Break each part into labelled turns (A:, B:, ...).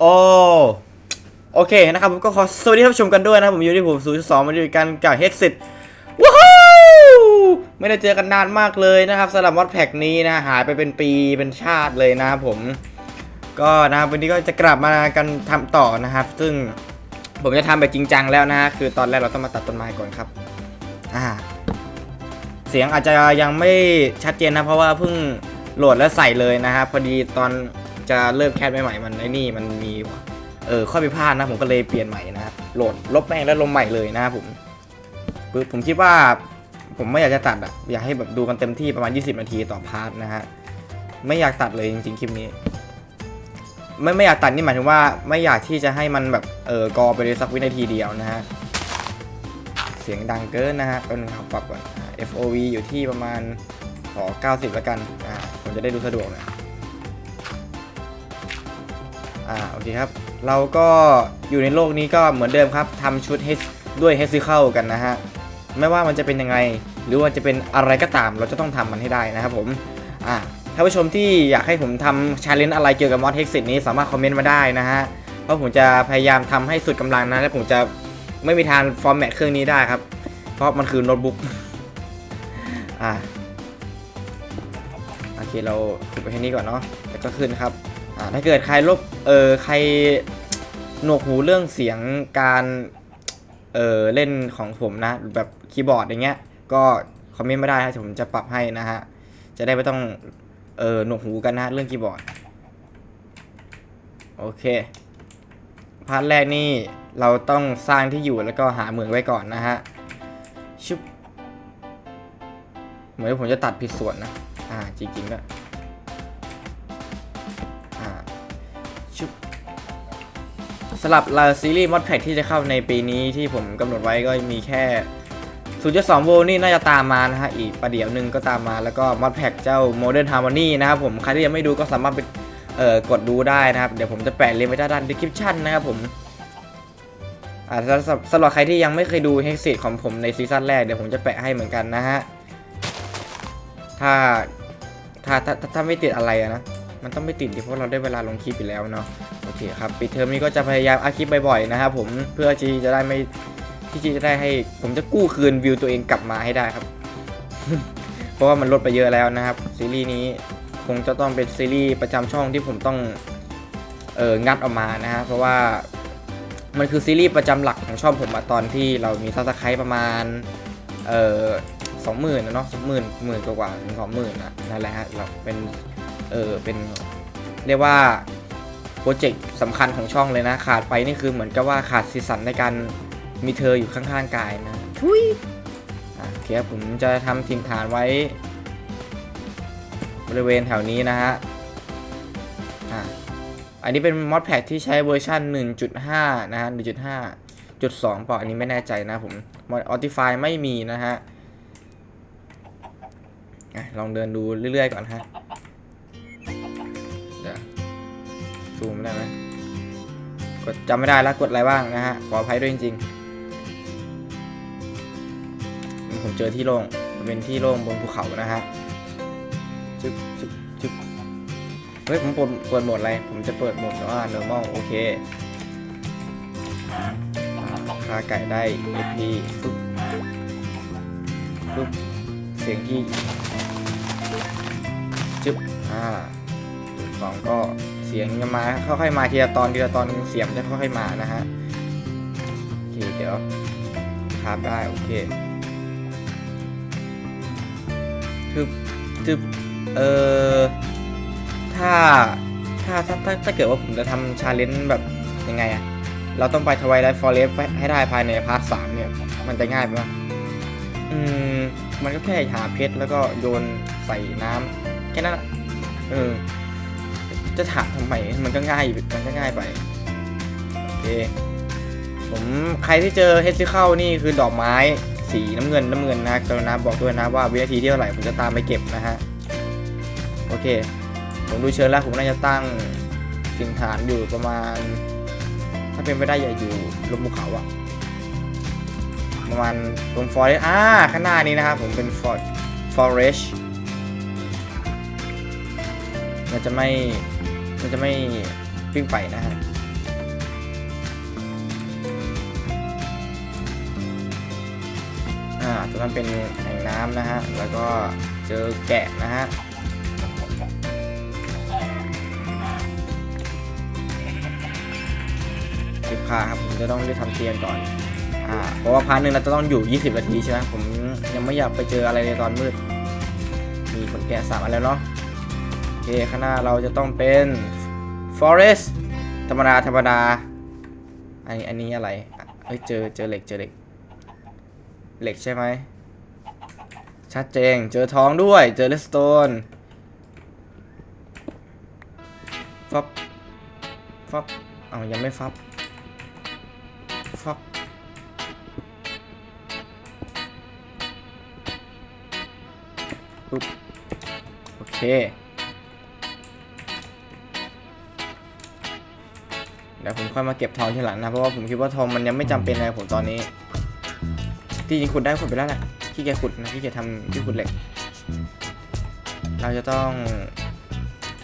A: โอ้โอเคนะครับผมก็ขอสวัสดีท่านผู้ชมกันด้วยนะครับผมอยู่ที่ผมศูนย์สองมาด้วยกันกับเฮดเซ็ตว้าวไม่ได้เจอกันนานมากเลยนะครับสำหรับมอดแพ็กนี้นะหายไปเป็นปีเป็นชาติเลยนะครับผม ก็นะครับวันนี้ก็จะกลับมากันทำต่อนะครับ ซึ่งผมจะทำแบบจริงจังแล้วนะฮะคือตอนแรกเราต้องมาตัดต้นไม้ก่อนครับอ่าเสียงอาจจะยังไม่ชัดเจนนะเพราะว่าเพิ่งโหลดแล้วใส่เลยนะครับพอดีตอน จะเริ่มแคสใหม่ๆมันไอ้นี่มันมีเออข้อผิดพลาดนะผมก็เลยเปลี่ยนใหม่นะโหลดลบแม่งแล้วลงใหม่เลยนะครับผมปึ๊บผมคิดว่าผมไม่อยากจะตัดอะอยากให้แบบดูกันเต็มที่ประมาณ 20 นาทีต่อพาร์ทนะฮะไม่อยากตัดเลยจริงๆคลิปนี้ ไม่ไม่อยากตัดนี่หมายถึงว่าไม่อยากที่จะให้มันแบบเออกอไปเลยสักวินาทีเดียวนะฮะเสียงดังเกินนะฮะก็นึงครับปรับก่อนอ่า FOV อยู่ที่ประมาณขอ90 แล้วกันอ่าผมจะได้ดูสะดวกนะ อ่าโอเคครับ เราก็อยู่ในโลกนี้ก็เหมือนเดิมครับทำชุด H ด้วย h ฮ c เข้ากันนะฮะ ไม่ว่ามันจะเป็นยังไง หรือว่าจะเป็นอะไรก็ตาม เราจะต้องทำมันให้ได้นะครับผม อ่าท่านผู้ชมที่อยากให้ผมทำชาเลนจ์อะไรเกี่ยวกับมอดเท็กซินี้สามารถคอมเมนต์มาได้นะฮะ เพราะผมจะพยายามทำให้สุดกำลังนะ และผมจะไม่มีทางฟอร์แมตเครื่องนี้ได้ครับ เพราะมันคือโน้ตบุ๊ก อ่าโอเคเราขุดไปแค่นี้ก่อนเนาะ แล้วก็ขึ้นครับ ถ้าเกิดใครลบเออใครหนวกหูเรื่องเสียงการเออเล่นของผมนะ แบบคีย์บอร์ดอย่างเงี้ย ก็คอมเมนต์มาได้ครับผมจะปรับให้นะฮะ จะได้ไม่ต้องเออหนวกหูกันนะเรื่องคีย์บอร์ด โอเค พาร์ทแรกนี่เราต้องสร้างที่อยู่แล้วก็หาเหมืองไว้ก่อนนะฮะชุบเหมือนผมจะตัดผิดส่วนนะ อ่าจริงๆก็ ชุบสำหรับลาซีรีส์มอดแพคที่จะเข้าในปีนี้ที่ผมกำหนดไว้ก็มีแค่0.2โวล์นี่น่าจะตามมานะฮะอีกประเดี๋ยวหนึ่งก็ตามมาแล้วก็มอดแพคเจ้า Modern Harmony นะครับผมใครที่ยังไม่ดูก็สามารถไปเอ่อกดดูได้นะครับ เดี๋ยวผมจะแปะลิงก์ไว้ด้านล่าง description นะครับผมอ่าสำหรับสำหรับใครที่ยังไม่เคยดู h e x i t ของผมในซีซั่นแรกเดี๋ยวผมจะแปะให้เหมือนกันนะฮะถ้าถ้าถ้าถ้าไม่ติดอะไรนะ มันต้องไม่ติดดิเพราะเราได้เวลาลงคลิปอยู่แล้วเนาะโอเคครับปิดเทอมนี้ก็จะพยายามอัพคลิปบ่อยๆนะครับผมเพื่อที่จะได้ไม่ที่จะได้ให้ ผมจะกู้คืนวิวตัวเองกลับมาให้ได้ครับ เพราะว่ามันลดไปเยอะแล้วนะครับ ซีรีส์นี้คงจะต้องเป็นซีรีส์ประจำช่องที่ผมต้องเอองัดออกมานะฮะเพราะว่ามันคือซีรีส์ประจำหลักของช่องผมอะตอนที่เรามีซับสไครต์ประมาณเออสองหมื่นนะเนาะสองหมื่นหมื่นกว่าถึงสองหมื่นนะนั่นแหละฮะเราเป็น เออเป็นเรียกว่าโปรเจกต์สำคัญของช่องเลยนะ ขาดไปนี่คือเหมือนกับว่าขาดสีสันในการมีเธออยู่ข้างๆกายนะทุยอะโอเคครับผมจะทำถิ่นฐานไว้ บริเวณแถวนี้นะฮะอะอันนี้เป็นมอดแพคที่ใช้เวอร์ชัน1.5 นะฮะ 1.5 จุด2เปล่าอันนี้ไม่แน่ใจนะผมมอดออติฟายไม่มีนะฮะอะลองเดินดูเรื่อยๆก่อนฮะ ซูมได้ไหมกดจำไม่ได้แล้วกดอะไรบ้างนะฮะ ขออภัยด้วยจริงๆ ผมเจอที่โล่งมันเป็นที่โล่งบนภูเขานะฮะชึบชึบชึบเฮ้ยผมเปิดเปิดโหมดอะไร ผมจะเปิดโหมดว่า normal โอเคค่าไก่ได้ AP ฟึบฟึบเสียงที่จึ๊บอ่าสองก็ เสียงจะมาค่อยๆมาทีละตอนทีละตอนเสียงจะค่อยๆมานะฮะโอเคเดี๋ยวคาบได้โอเคทึบทึบเออถ้าถ้าถ้าถ้าถ้าเกิดว่าผมจะทำชาเลนจ์แบบยังไงอะเราต้องไปทวายไลท์ฟอเรสให้ได้ภายในพาร์ทสามเนี่ย มันจะง่ายไหมวะอืม มันก็แค่หาเพชรแล้วก็โยนใส่น้ำแค่นั้นเออ จะถามทำไมมันก็ง่ายมันก็ง่ายไปโอเคผมใครที่เจอเฮดซิเข้านี่คือดอกไม้สีน้ำเงินน้ำเงินนะกรุณาบอกด้วยนะว่าวินาทีที่เท่าไหร่ผมจะตามไปเก็บนะฮะโอเค ผมดูเชิญแล้วผมน่าจะตั้งถิ่นฐานอยู่ประมาณ ถ้าเป็นไปได้อย่าอยู่ลมภูเขาอะประมาณตรงฟอร์เรสอ่าข้างหน้านี้นะครับผมเป็นฟอร์ฟอร์เรสมันจะไม่ มันจะไม่วิ่งไปนะฮะอ่าตรงนั้นเป็นแอ่งน้ำนะฮะ แล้วก็เจอแกะนะฮะสิบคาครับผมจะต้องได้ทำเตียงก่อนอ่าเพราะว่าพาร์ทหนึ่งเราจะต้องอยู่ 20 นาทีใช่ไหมผมยังไม่อยากไปเจออะไรในตอนมืด มีคนแกะสามอันแล้วเนาะ เคข้างหน้าเราจะต้องเป็น forest ธรรมดาธรรมดา อันนี้อันนี้อะไรเฮ้ยเจอเจอเหล็กเจอเหล็ก เหล็กใช่ไหม ชัดเจนเจอทองด้วย เจอเลสโตนฟับฟับเอายังไม่ฟับฟับปุ๊บโอเค ดี๋ยวผมค่อยมาเก็บทองทีหลังนะ เพราะว่าผมคิดว่าทองมันยังไม่จำเป็นอะไรผมตอนนี้ที่จริงขุดได้ขุดไปแล้วแหละที่แกขุดนะที่แกทำที่ขุดเหล็ก เราจะต้อง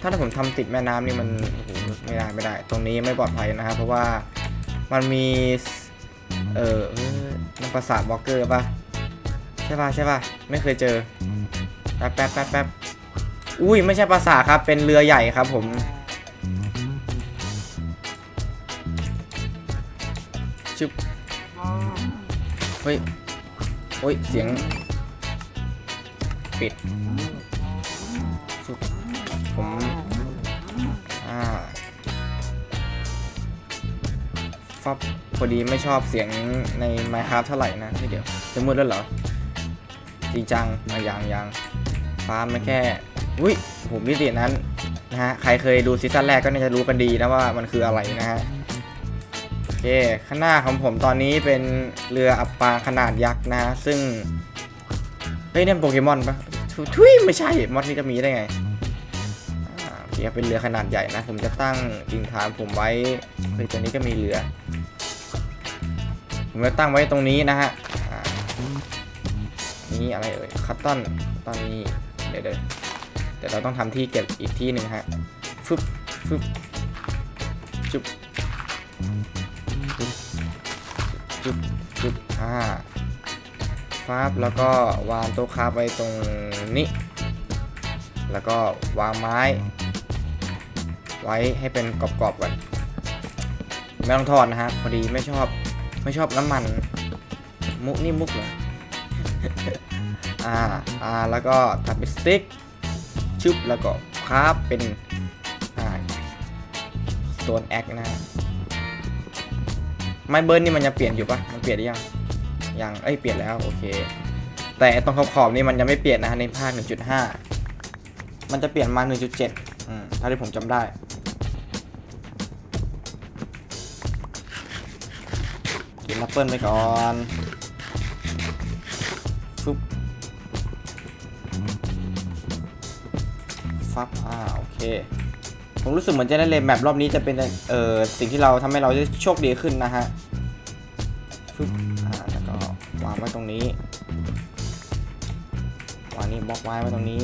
A: ถ้าผมทำติดแม่น้ำนี่มันไม่ได้ไม่ได้ ตรงนี้ไม่ปลอดภัยนะครับ เพราะว่ามันมีเออมันประสาทบล็อกเกอร์ป่ะใช่ป่ะใช่ป่ะไม่เคยเจอแป๊บแป๊บแป๊บแป๊บอุ้ยไม่ใช่ปราสาทครับเป็นเรือใหญ่ครับผม บเฮ้ยโอ้ยเสียง ปิดฟึบผมอ่าฟับพอดีไม่ชอบเสียงใน Minecraft เท่าไหร่นะที่เดี๋ยวจะมืดแล้วเหรอ จริงจังมาอย่างยังฟาร์มมันแค่อุ้ยผมมิตินั้นนะฮะ ใครเคยดูซีซั่นแรกก็น่าจะรู้กันดีนะว่ามันคืออะไรนะฮะ เคข้างหน้าของผมตอนนี้เป็นเรืออับปางขนาดยักษ์นะฮะซึ่งเฮ้ยนี่ยโปเกมอนปะทุยไม่ใช่มอดนี่จะมีได้ไงโอเคเป็นเรือขนาดใหญ่นะ ผมจะตั้งกิ่งฐานผมไว้เฮ้ยตัวนี้ก็มีเรือ ผมจะตั้งไว้ตรงนี้นะฮะนี่อะไรเอ่ยคัตตอนตอนนี้เดี๋ยวเดี๋ยวเดี๋ยวเราต้องทำที่เก็บอีกที่หนึ่งฮะฟึบฟึบจุบ จุ๊บจุ๊บอ่าฟาบแล้วก็วางโต๊ะคราฟไว้ตรงนี้ แล้วก็วางไม้ ไว้ให้เป็นกรอบๆก่อนไม่ต้องทอดนะฮะพอดีไม่ชอบไม่ชอบน้ำมัน มุกนี่มุกเหรออ่าอ่าแล้วก็ทำเป็นสติ๊กชึบแล้วก็คราฟเป็นอ่าโซนแอคนะ ไม้เบิร์นนี่มันยังเปลี่ยนอยู่ปะมันเปลี่ยนหรือยัง ยัง เอ้ย เปลี่ยนแล้ว โอเค แต่ตรงขอบๆนี่มันยังไม่เปลี่ยนนะฮะในภาค 1.5 มันจะเปลี่ยนมา 1.7 อืมเท่าที่ผมจำได้ กินแอปเปิลไปก่อนฟึบฟับอ่า โอเคผมรู้สึกเหมือนจะได้เลนแบบรอบนี้จะเป็นเอ่อสิ่งที่เราทำให้เราได้โชคดีขึ้นนะฮะ วางไว้ตรงนี้วางนี่บล็อกไว้ไว้ตรงนี้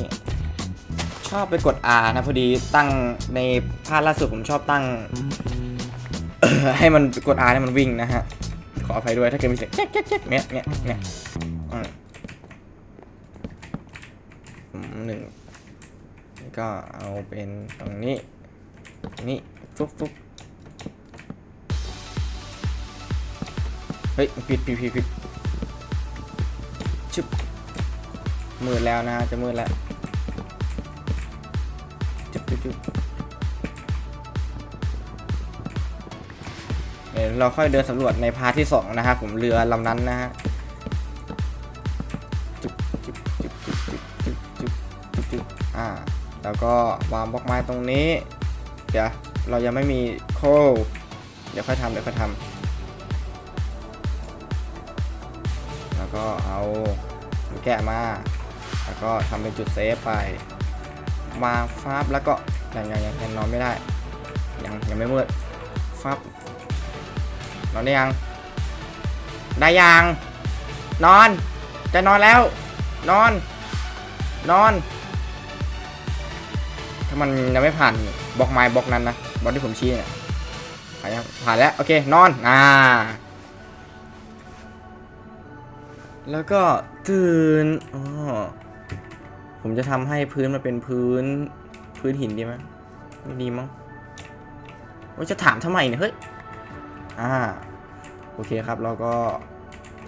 A: ชอบไปกด R นะพอดีตั้งในภาคล่าสุดผมชอบตั้ง ให้มันกด R ให้มันวิ่งนะฮะ ขออภัยด้วยถ้าเกิดมีเสียงแจ๊กแจ๊กแจ๊กเนี้ยเนี้ยเนี้ยอืมหนึ่งก็เอาเป็นตรงนี้ นี่ฟุ๊บฟุ๊บเฮ้ยผิดผิดผิดผิด ชึบมืดแล้วนะจะมืดแล้วจุบจุบเดี๋ยวเราค่อยเดินสำรวจในพาร์ทที่สองนะครับผมเรือลำนั้นนะฮะจุ๊บจุบจุบจุบจุบจุบจุบจุบอ่าแล้วก็วางบล็อกไม้ตรงนี้ เดี๋ยวเรายังไม่มีโคลเดี๋ยวค่อยทำเดี๋ยวค่อยทำแล้วก็เอา แกะมา แล้วก็ทำเป็นจุดเซฟไปวาฟับแล้วก็ยังยังยังยังนอนไม่ได้ ยังยังไม่มืดฟับนอนได้ยัง ได้ยัง นอน จะนอนแล้ว นอน นอน ถ้ามันยังไม่ผ่านบล็อกไม้บล็อกนั้นนะบล็อกที่ผมชี้เนี่ยผ่านยังผ่านแล้วโอเคนอน อ่า แล้วก็ตื่นอ๋อผมจะทำให้พื้นมันเป็นพื้นพื้นหินดีไหมไม่ดีมั้งว่าจะถามทำไมเนี่ยเฮ้ยอ่าโอเคครับเราก็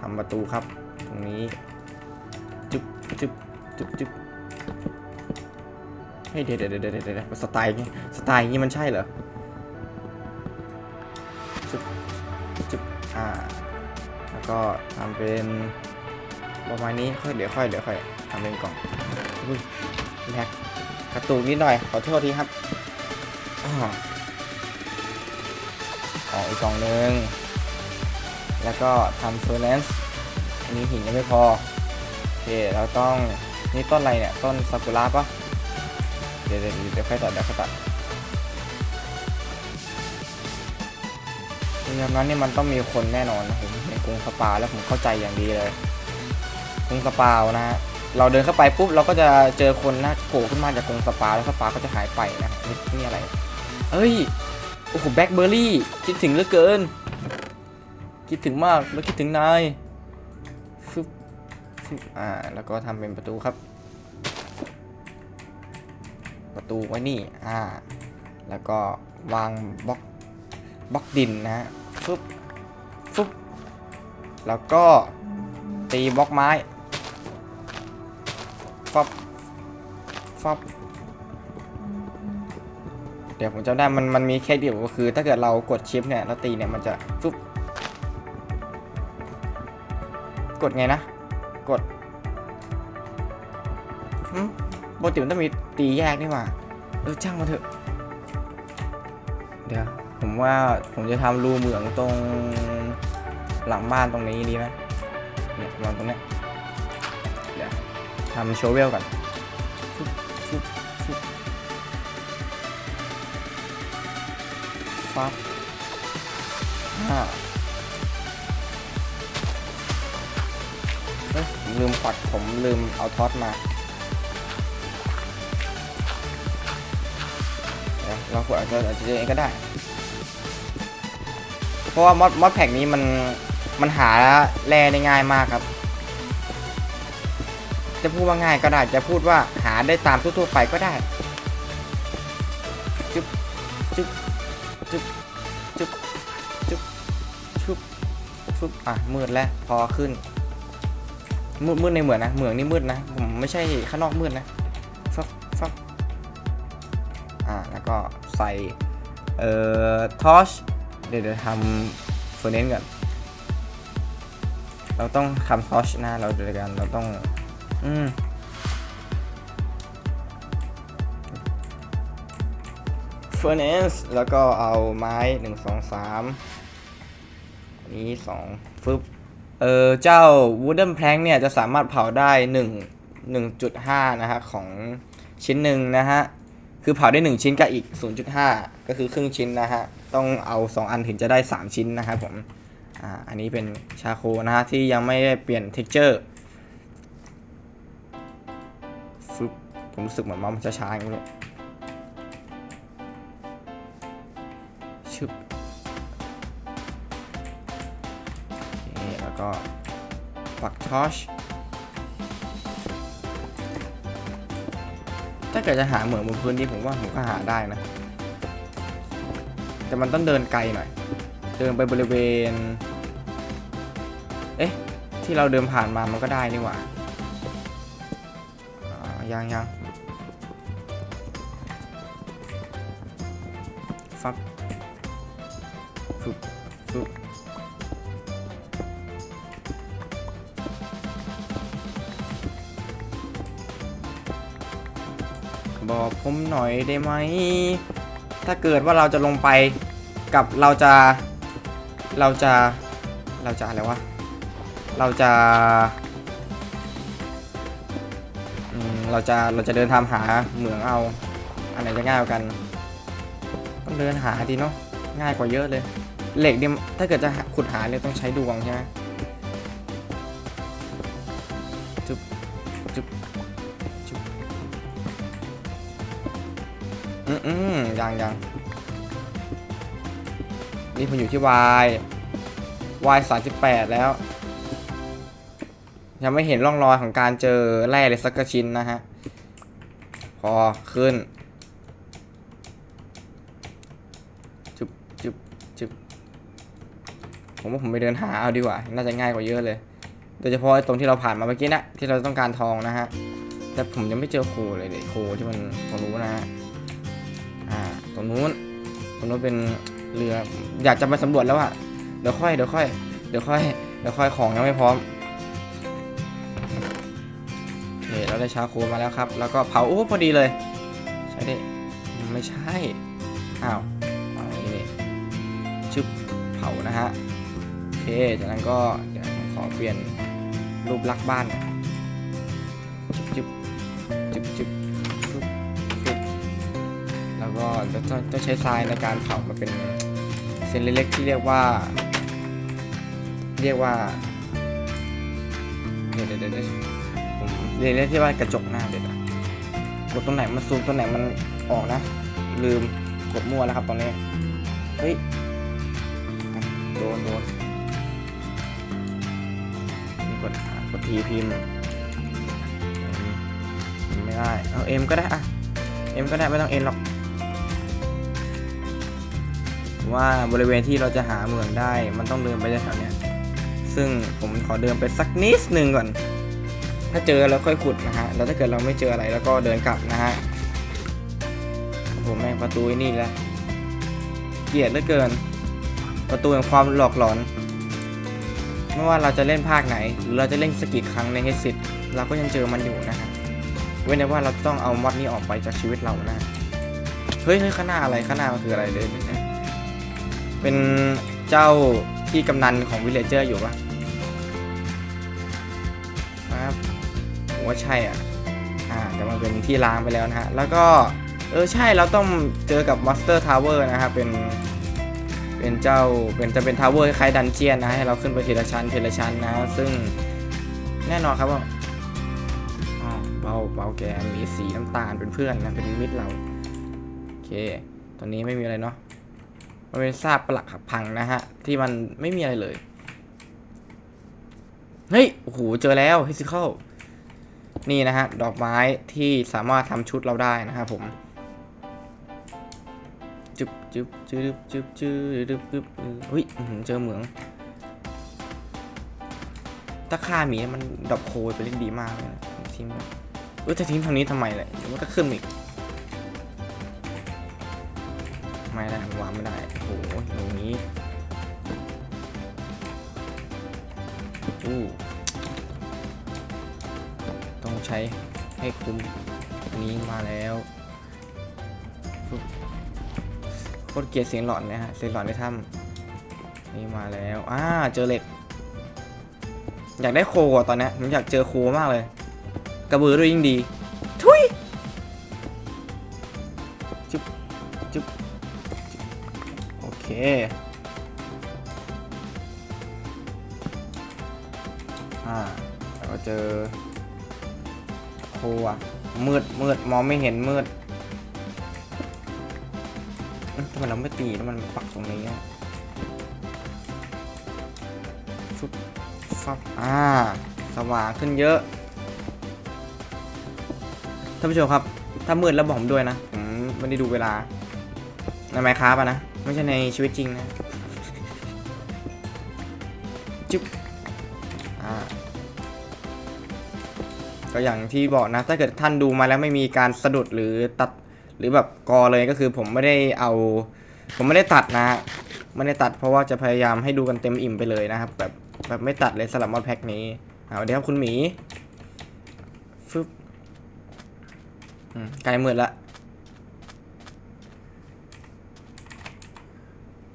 A: ทำประตูครับ ตรงนี้จุ๊บจุ๊บจุ๊บจุ๊บเฮ้ยเดี๋ยวเดี๋ยวเดี๋ยวเดี๋ยวเดี๋ยวสไตล์นี้สไตล์นี้มันใช่เหรอจุ๊บจุ๊บอ่าแล้วก็ทำเป็น ประมาณนี้ค่อยเดี๋ยวค่อยเดี๋ยวค่อยทำเป็นกล่องอุ้ยแลกกระตุกนิดหน่อยขอโทษทีครับอ๋ออีกกล่องหนึ่งแล้วก็ทำเฟอร์แนนซ์อันนี้หินยังไม่พอโอเคเราต้องนี่ต้นอะไรเนี่ยต้นซากุระปะเดี๋ยวเดี๋ยวเดี๋ยวค่อยตัดเดี๋ยวค่อยตัดอย่างนั้นนี่มันต้องมีคนแน่นอนนะผมในกรุงสปาแล้วผมเข้าใจอย่างดีเลย งสปาวนะฮะเราเดินเข้าไปปุ๊บเราก็จะเจอคนนะโผล่ขึ้นมาจากกรงสปาแล้วสปาก็จะหายไปนะนี่นี่อะไรเอ้ยโอ้โหแบล็คเบอร์รี่คิดถึงเหลือเกิน คิดถึงมากแล้วคิดถึงนายฟึบฟึบอ่าแล้วก็ทำเป็นประตูครับ ประตูไว้นี่อ่าแล้วก็วางบล็อกบล็อกดินนะฮะฟึบฟึบแล้วก็ตีบล็อกไม้ ฟับฟับเดี๋ยวผมจำได้มันมันมีแค่เดียวก็คือ ถ้าเกิดเรากดชิปเนี่ยแล้วตีเนี่ยมันจะฟึบกดไงนะ กดหึปกติมันต้องมีตีแยกนี่หว่าเออช่างมาเถอะ เดี๋ยว ผมว่าผมจะทำรูเหมืองตรงหลังบ้านตรงนี้ดีไหมเนี่ยวางตรงเนี้ย ทำโชว์เวลก่อนฟับห้าเอ้ยผมลืมปัดผมลืมเอาท็อตมาเดี๋ยวเราควรอาจจะอาจจะเจอเองก็ได้ เพราะว่ามอดมอดแพ็กนี้มันมันหาแร่ได้ง่ายมากครับ จะพูดว่าง่ายก็ได้ จะพูดว่าหาได้ตามทั่วๆไปก็ได้จุ๊บจุ๊บจุ๊บจุ๊บจุ๊บชุบชุบอะมืดแล้วพอขึ้น มืดมืดในเหมืองนะเหมืองนี่มืดนะผมไม่ใช่ข้างนอกมืดนะฟักฟักอ่าแล้วก็ใส่เอ่อทอชเดี๋ยวเดี๋ยวทำเฟอร์เนนก่อนเราต้องทำทอชนะเราเดียวกันเราต้อง อืมเฟอร์เนสแล้วก็เอาไม้หนึ่งสองสามนี้สองฟึบเออเจ้า wooden plank เนี่ยจะสามารถเผาได้หนึ่งหนึ่งจุดห้านะฮะของชิ้นหนึ่งนะฮะ คือเผาได้ 1 ชิ้นกับอีก 0.5 ก็คือครึ่งชิ้นนะฮะ ต้องเอา 2 อันถึงจะได้ 3 ชิ้นนะครับผม อ่า อันนี้เป็นชาโคนะฮะที่ยังไม่ได้เปลี่ยน texture ฟึ ผมรู้สึกเหมือนมันช้าๆอย่างนี้เลยชึบโอเคแล้วก็ปักทอชถ้าเกิดจะหาเหมืองบนพื้นที่ผมว่าผมก็หาได้นะ แต่มันต้องเดินไกลหน่อย เดินไปบริเวณ เอ๊ะ ที่เราเดินผ่านมามันก็ได้นี่หว่าอ่ายังยัง ผมหน่อยได้ไหม ถ้าเกิดว่าเราจะลงไปกับเราจะ เราจะ เราจะอะไรวะ เราจะเราจะ เราจะเดินทางหาเหมืองเอา อันไหนจะง่ายกว่ากันต้องเดินหาดีเนาะ ง่ายกว่าเยอะเลย เหล็กเนี่ยถ้าเกิดจะขุดหาเนี่ยต้องใช้ดวงใช่ไหม อืมอืมยังยังนี่ผมอยู่ที่ y y สามสิบแปดแล้ว ยังไม่เห็นร่องรอยของการเจอแร่เลยสักกระชิ้นนะฮะ พอขึ้นจุบจุบจุบผมว่าผมไปเดินหาเอาดีกว่า น่าจะง่ายกว่าเยอะเลย โดยเฉพาะตรงที่เราผ่านมาเมื่อกี้นะที่เราต้องการทองนะฮะ แต่ผมยังไม่เจอโคเลยเด็โคที่มันตรงนู้นนะฮะ อ่งนู้นตรงนู้นเป็นเรือ อยากจะไปสำรวจแล้วอะเดี๋ยวค่อยเดี๋ยวค่อยเดี๋ยวค่อยเดี๋ยวค่อยของยังไม่พร้อมโอเคเราได้ชาโคมาแล้วครับ แล้วก็เผาโอ้พอดีเลย ใช่ดิไม่ใช่อ้าวอาอย่างนี้นี่ชึบเผานะฮะโอเคจากนั้นก็เดี๋ยวผมขอเปลี่ยนรูปลักษณ์บ้านนะจึ๊บ แล้วก็จะต้องใช้ทรายในการเผามาเป็นเส้นเล็กๆที่เรียกว่า เรียกว่าเดี๋ยวเดี๋ยวเดี๋ยวเดี๋ยวผมเรียกที่ว่ากระจกหน้าเดี๋ยวนะกดตรงไหนมันซูมตรงไหนมันออกนะ ลืมกดมั่วแล้วครับตอนนี้เฮ้ยโดนโดนกดกดทีพิมพ์ไม่ได้เอาเอ็มก็ได้อะเอ็มก็ได้ไม่ต้องเอ็นหรอก ว่าบริเวณที่เราจะหาเหมืองได้ มันต้องเดินไปแถวเนี้ยซึ่งผมขอเดินไปสักนิดหนึ่งก่อน ถ้าเจอแล้วค่อยขุดนะฮะ แล้วถ้าเกิดเราไม่เจออะไรแล้วก็เดินกลับนะฮะโอ้โหแม่งประตูไอ้นี่แหละเกลียดเหลือเกิน ประตูแห่งความหลอกหลอน ไม่ว่าเราจะเล่นภาคไหน หรือเราจะเล่นสกกี่ครั้งในเฮสิตเราก็ยังเจอมันอยู่นะฮะ เว้นแต่ว่าเราต้องเอามอดนี้ออกไปจากชีวิตเรานะ เฮ้ยเฮ้ยข้างหน้าอะไรข้างหน้ามันคืออะไรเลยเนี่ย เป็นเจ้าที่กำนันของวิลเลเจอร์อยู่ปะครับผมว่าใช่อะ อ่า แต่มันเป็นที่ล้างไปแล้วนะฮะ แล้วก็ เออ ใช่ เราต้องเจอกับมอสเตอร์ทาวเวอร์นะครับ เป็น เป็นเจ้า เป็นจะเป็นทาวเวอร์คล้ายดันเจียนนะ ให้เราขึ้นไปทีละชั้นทีละชั้นนะ ซึ่งแน่นอนครับว่าเบาเบาแกมีสีน้ำตาลเป็นเพื่อนนะ เป็นมิตรเรา โอเค ตอนนี้ไม่มีอะไรเนาะ มันเป็นซากปลักหักพังนะฮะ ที่มันไม่มีอะไรเลย เฮ้ย โอ้โห เจอแล้วฮิสิคอลนี่นะฮะ ดอกไม้ที่สามารถทำชุดเราได้นะครับผมจึบจึบจึบจึบจึบจึบจึบเฮ้ยเจอเหมืองถ้าฆ่าหมีมันดอปโคยไปเล่นดีมากเลยนะทิ้งมันเออจะทิ้งทางนี้ทำไมเลยมันก็ขึ้นอีก ไม่ได้วางไม่ได้โอ้โหตรงนี้อู้ต้องใช้ให้คุ้มนี้มาแล้วโคตรเกลียดเสียงหลอนนะฮะเสียงหลอนในถ้ำนี่มาแล้วอ่าเจอเหล็ก อยากได้โคอะตอนนี้ผมอยากเจอโคมากเลย กระบือด้วยยิ่งดี อเคอ่าแล้วก็เจอโคอะมืดมืดมองไม่เห็นมืดทำไมเราไม่ตีแล้วมันปักตรงนี้อะฟุบฟับอ่า สว่างขึ้นเยอะ ท่านผู้ชมครับ ถ้ามืดแล้วบอกผมด้วยนะ ผมไม่ได้ดูเวลาในไมค์ครับอะนะ ไม่ใช่ในชีวิตจริงนะจุ๊บอ่าก็อย่างที่บอกนะ ถ้าเกิดท่านดูมาแล้วไม่มีการสะดุดหรือตัดหรือแบบกอเลยก็คือผมไม่ได้เอา ผมไม่ได้ตัดนะไม่ได้ตัดเพราะว่าจะพยายามให้ดูกันเต็มอิ่มไปเลยนะครับ แบบแบบไม่ตัดเลยสลับมอดแพ็กนี้เอาเดี๋ยวครับคุณหมีฟึบอืมใกล้มืดละ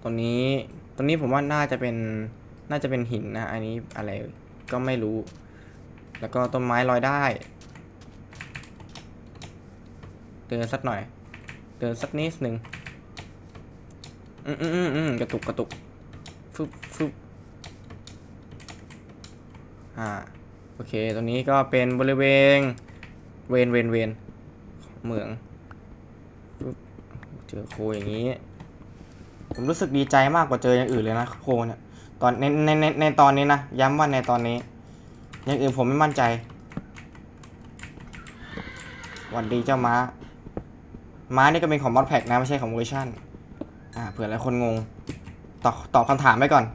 A: รงนี้ตรงนี้ผมว่าน่าจะเป็นน่าจะเป็นหินนะ อันนี้อะไรก็ไม่รู้ แล้วก็ต้นไม้ลอยได้ เดินสักหน่อย เดินสักนิดหนึ่งอืมอืมอืมอืมกระตุกกระตุกฟึบฟึบอ่าโอเคตรงนี้ก็เป็นบริเวณเวนเวนเวนเหมืองเจอโคอย่างนี้ ผมรู้สึกดีใจมากกว่าเจออย่างอื่นเลยนะโคเนี่ยตอนในในในในตอนนี้นะย้ำว่าในตอนนี้อย่างอื่นผมไม่มั่นใจหวันดีเจ้าม้า ม้านี่ก็เป็นของมอดแพ็กนะไม่ใช่ของเวอร์ชันอ่าเผื่อหลายคนงง ตอบตอบคำถามไปก่อน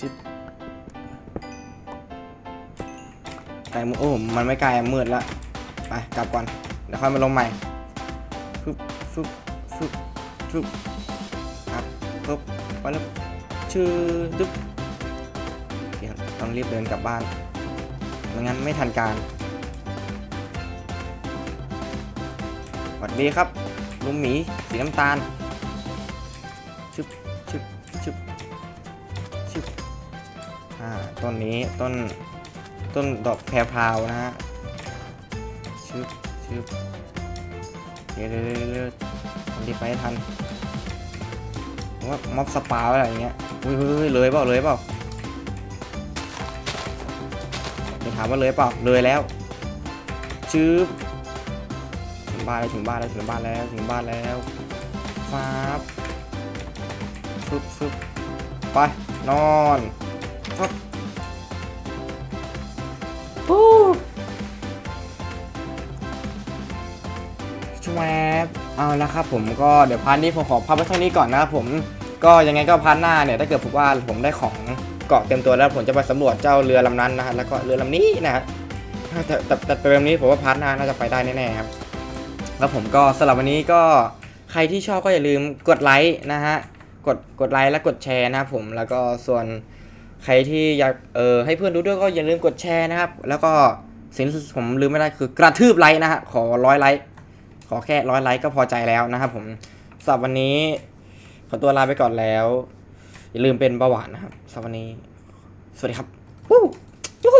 A: จิ๊บไกลมือโอ้ มันไม่ไกลมืดละ ไป กลับก่อน ดี๋ยวค่อยมาลงใหม่ฟึบฟึบฟึบฟึบครับปึ๊บไปแล้วชื่อดึ๊บเดี๋ยวต้องรีบเดินกลับบ้านไม่งั้นไม่ทันการสวัสดีครับ ลุงหมีสีน้ำตาลชึบชึบชึบชึบอ่าต้นนี้ต้นต้นดอกแพรพาวนะฮะชึบึบเดี๋ยเดี๋ยวเดี๋ยวเดี๋ยวมันรีบไปทันว่าม็อบสปาอะไรอย่างเงี้ยอุ้ยเฮ้ยเฮ้ยเลยเปล่าเลยเปล่าจะถามว่าเลยเปล่าเลยแล้วชึบถึงบ้านแล้วถึงบ้านแล้วถึงบ้านแล้วถึงบ้านแล้วฟ้าบฟึบฟึบไปนอน ชวบเอาละครับผมก็เดี๋ยวพาร์ทนี้ผมขอพักไว้เท่านี้ก่อนนะครับผมก็ยังไงก็พาร์ทหน้าเนี่ยถ้าเกิดผมว่าผมได้ของเกาะเต็มตัวแล้วผมจะไปสำรวจเจ้าเรือลำนั้นนะฮะแล้วก็เรือลำนี้นะฮะแต่แต่แต่แต่แบบนี้ผมว่าพาร์ทหน้าน่าจะไปได้แน่ๆครับแล้วผมก็สำหรับวันนี้ก็ใครที่ชอบก็อย่าลืมกดไลค์นะฮะกดกดไลค์และกดแชร์นะครับผมแล้วก็ส่วนใครที่อยากเออให้เพื่อนดูด้วยก็อย่าลืมกดแชร์นะครับ แล้วก็สิ่งที่ผมลืมไม่ได้คือกระทืบไลค์นะฮะขอร้อยไลค์ อแค่ร้อยไลค์ก็พอใจแล้วนะครับผมสำหรับวันนี้ขอตัวลาไปก่อนแล้ว อย่าลืมเป็นเบาหวานนะครับสำหรับวันนี้ สวัสดีครับวู้วู้